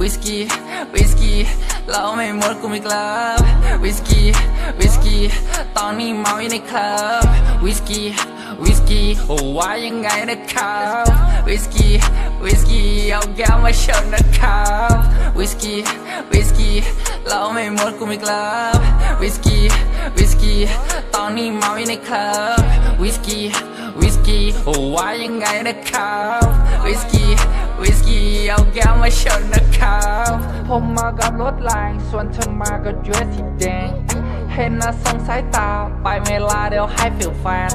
วิสกี้วิสกี้เราไม่หมดกูไม่กลับวิสกี้วิสกี้ตอนนี้เมาอยู่ในคลับวิสกี้วิสกี้โอ้ว่ายังไงนะครับวิสกี้วิสกี้เอาแก้วมาชนนะครับวิสกี้วิสกี้เราไม่หมดกูไม่กลับวิสกี้วิสกี้ตอนนี้เมาอยู่ในคลับวิสกี้วิสกี้โอ้ว่ายังไงนะครับวิสกี้ วิสกี้เอาแก้วมาชนนะครับ ผมมากับรถแรงส่วนเธอมากับเดรสสีแดง เห็นนะส่งสายตา ไปไม่ลาเดี๋ยวให้ฟิลแฟน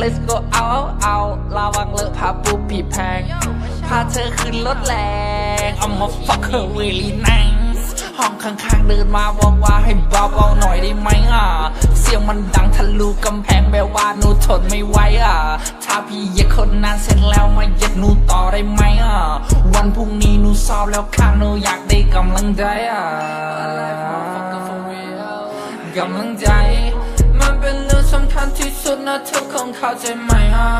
Let's go เอาเอาเอาระวังเลอะผ้าปูผีแพง พาเธอขึ้นรถแรงเอามา fuck her really nice ห้องข้างๆเดินมาบอกว่าให้เบาๆหน่อยได้ไหมอะ เสียงมันดังทะลุกำแพงแบบว่าหนูทนไม่ไหวอะ ถ้าพี่เยียดคนนั้นเสร็จแล้วมาเยียดหนูต่อได้ไหม วันพรุ่งนี้หนูสอบแล้วข้างหนูอยากได้กำลังใจอะกำลังใจ มันเป็นเรื่องสำคัญที่สุดนะเธอคงเข้าใจไหมอะ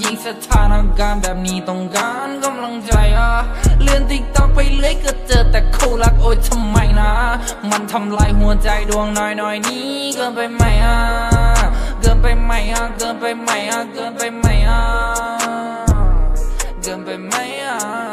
ยิ่งสถานการณ์แบบนี้ต้องการกำลังใจอะเลื่อนติ๊กต็อกไปเรื่อยก็เจอแต่คู่รักโอ๊ยทำไมนะ มันทำลายหัวใจดวงน้อยน้อยนี้เกินไปไหมอะเกินไปไหมอะเกินไปไหมอะเกินไปไหมอะเกินไปไหมอะ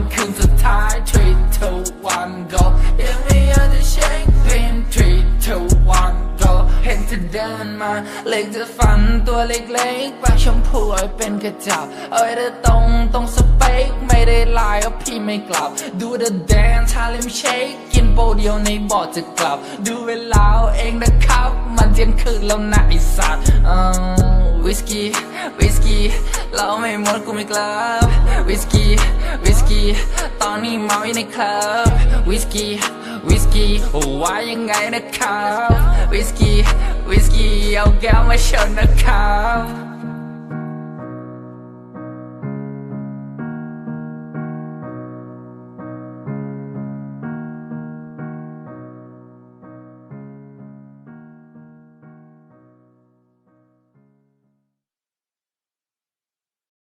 เป็นคืนสุดท้าย three two one go ยังไม่อยากจะเช็คบิน three two one go เห็นเธอเดินมาเล็กจะฝันตัวเล็กๆปากชมพูเอเป็นกระจับ เอาไว้เธอตรงตรงสเปคไม่ได้ลายก็พี่ไม่กลับ ดูเธอแดนชาเลมเชคกินโปรเดียวในบอดจะกลับ ดูเวลาเองนะครับ มันเที่ยงคืนแล้วนะไอสัตว์ วิสกี้วิสกี้เราไม่หมดกูไม่กลับวิสกี้วิสกี้ตอนนี้เมาอยู่ในคลับวิสกี้วิสกี้ว่ายังไงนะครับวิสกี้วิสกี้เอาแก้วมาชนนะครับ